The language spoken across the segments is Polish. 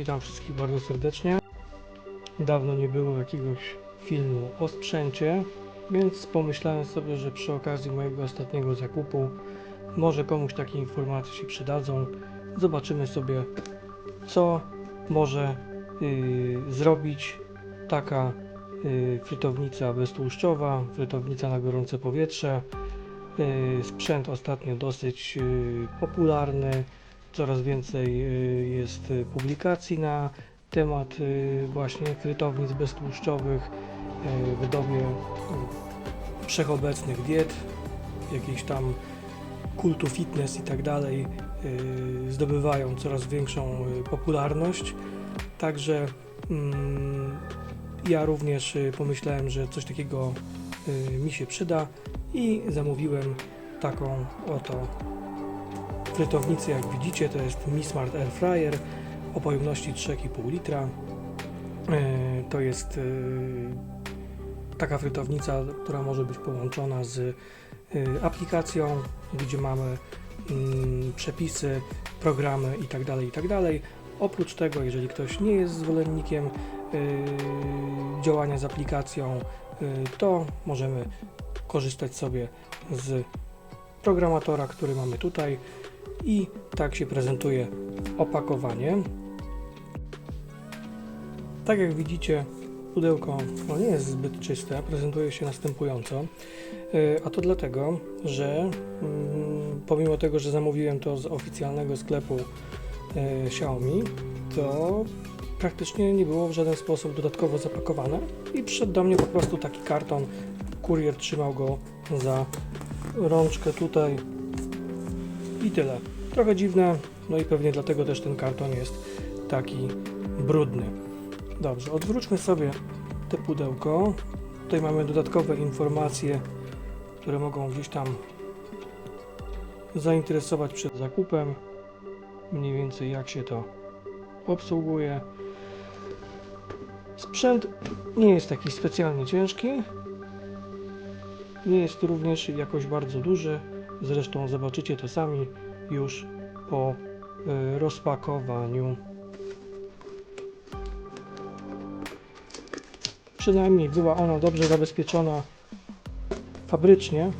Witam wszystkich bardzo serdecznie. Dawno nie było jakiegoś filmu o sprzęcie, więc pomyślałem sobie, że przy okazji mojego ostatniego zakupu może komuś takie informacje się przydadzą. Zobaczymy sobie, co może yy, zrobić taka yy, frytownica beztłuszczowa, frytownica na gorące powietrze. Yy, sprzęt ostatnio dosyć yy, popularny, coraz więcej yy, jest yy, publikacji na temat yy, właśnie frytownic beztłuszczowych w dobie wszechobecnych diet, jakichś tam kultu fitness i tak dalej zdobywają coraz większą popularność. Także mm, ja również pomyślałem, że coś takiego mi się przyda i zamówiłem taką oto frytownicę, jak widzicie, to jest Mi Smart Air Fryer o pojemności 3,5 litra. Yy, To jest yy, taka frytownica, która może być połączona z yy, aplikacją, gdzie mamy mm, przepisy, programy itd., itd. Oprócz tego, jeżeli ktoś nie jest zwolennikiem działania z aplikacją, to możemy korzystać sobie z programatora, który mamy tutaj i tak się prezentuje opakowanie. Tak jak widzicie, pudełko no nie jest zbyt czyste, prezentuje się następująco. Yy, A to dlatego, że mm, pomimo tego, że zamówiłem to z oficjalnego sklepu yy, Xiaomi, to praktycznie nie było w żaden sposób dodatkowo zapakowane i przyszedł do mnie po prostu taki karton. Kurier trzymał go za rączkę tutaj i tyle. Trochę dziwne, no i pewnie dlatego też ten karton jest taki brudny. Dobrze, odwróćmy sobie te pudełko. Tutaj mamy dodatkowe informacje, które mogą gdzieś tam zainteresować przed zakupem. Mniej więcej jak się to obsługuje. Sprzęt nie jest taki specjalnie ciężki. Nie jest również jakoś bardzo duży. Zresztą zobaczycie to sami już po y, rozpakowaniu. Przynajmniej była ona dobrze zabezpieczona fabrycznie.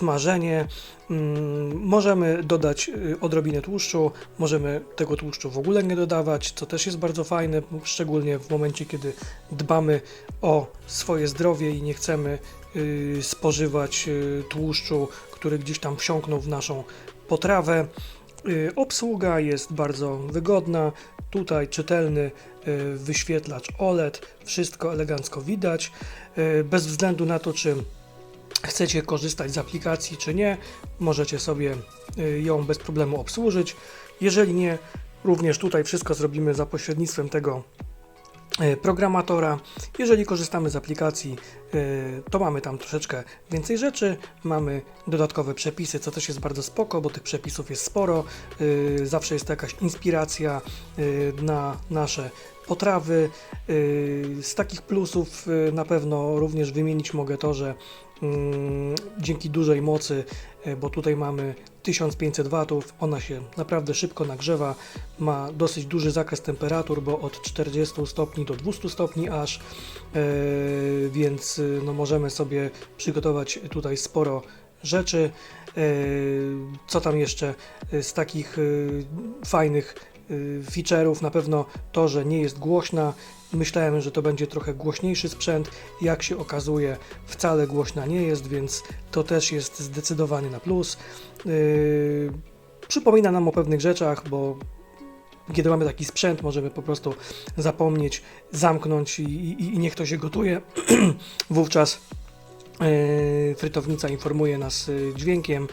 Smażenie. Mm, Możemy dodać yy, odrobinę tłuszczu, możemy tego tłuszczu w ogóle nie dodawać, co też jest bardzo fajne, szczególnie w momencie, kiedy dbamy o swoje zdrowie i nie chcemy yy, spożywać yy, tłuszczu, który gdzieś tam wsiąknął w naszą potrawę. Obsługa jest bardzo wygodna. Tutaj czytelny wyświetlacz OLED, wszystko elegancko widać. Bez względu na to, czy chcecie korzystać z aplikacji, czy nie, możecie sobie y, ją bez problemu obsłużyć. Jeżeli nie, również tutaj wszystko zrobimy za pośrednictwem tego y, programatora. Jeżeli korzystamy z aplikacji, y, to mamy tam troszeczkę więcej rzeczy, mamy dodatkowe przepisy, co też jest bardzo spoko, bo tych przepisów jest sporo. Zawsze jest to jakaś inspiracja na nasze potrawy. Z takich plusów na pewno również wymienić mogę to, że dzięki dużej mocy, y, bo tutaj mamy 1500 watów, ona się naprawdę szybko nagrzewa, ma dosyć duży zakres temperatur, bo od 40 stopni do 200 stopni aż, y, więc y, no, możemy sobie przygotować tutaj sporo rzeczy. Co tam jeszcze z takich fajnych feature'ów? Na pewno to, że nie jest głośna. Myślałem, że to będzie trochę głośniejszy sprzęt. Jak się okazuje, wcale głośna nie jest, więc to też jest zdecydowanie na plus. Yy, przypomina nam o pewnych rzeczach, bo kiedy mamy taki sprzęt, możemy po prostu zapomnieć, zamknąć i, i, i niech to się gotuje. Wówczas yy, frytownica informuje nas yy, dźwiękiem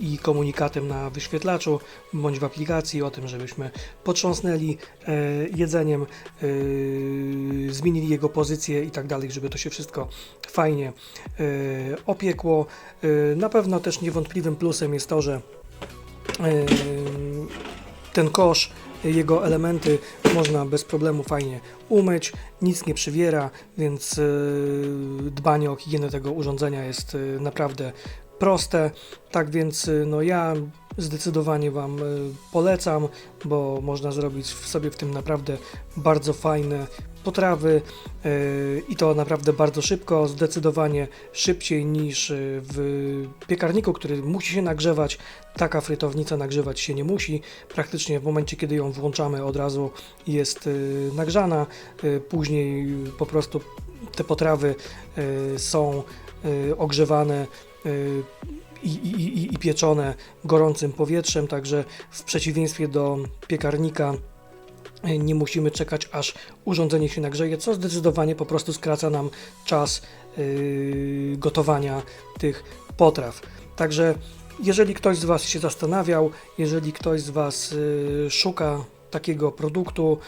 i komunikatem na wyświetlaczu bądź w aplikacji o tym, żebyśmy potrząsnęli yy, jedzeniem, yy, zmienili jego pozycję i tak dalej, żeby to się wszystko fajnie yy, opiekło. Na pewno też niewątpliwym plusem jest to, że ten kosz, jego elementy można bez problemu fajnie umyć, nic nie przywiera, więc dbanie o higienę tego urządzenia jest naprawdę proste. Tak więc yy, no ja zdecydowanie Wam yy, polecam, bo można zrobić sobie w tym naprawdę bardzo fajne potrawy yy, i to naprawdę bardzo szybko, zdecydowanie szybciej niż w piekarniku, który musi się nagrzewać. Taka frytownica nagrzewać się nie musi. Praktycznie w momencie, kiedy ją włączamy, od razu jest nagrzana. Później po prostu te potrawy są ogrzewane. Yy, i, i, i, pieczone gorącym powietrzem, także w przeciwieństwie do piekarnika y, nie musimy czekać aż urządzenie się nagrzeje, co zdecydowanie po prostu skraca nam czas yy, gotowania tych potraw. Także jeżeli ktoś z Was się zastanawiał, jeżeli ktoś z Was szuka takiego produktu,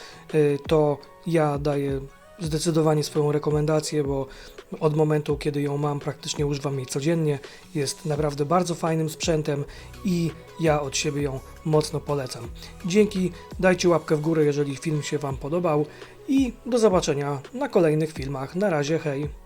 to ja daję zdecydowanie swoją rekomendację, bo od momentu, kiedy ją mam, praktycznie używam jej codziennie. Jest naprawdę bardzo fajnym sprzętem i ja od siebie ją mocno polecam. Dzięki, dajcie łapkę w górę, jeżeli film się Wam podobał i do zobaczenia na kolejnych filmach. Na razie, hej!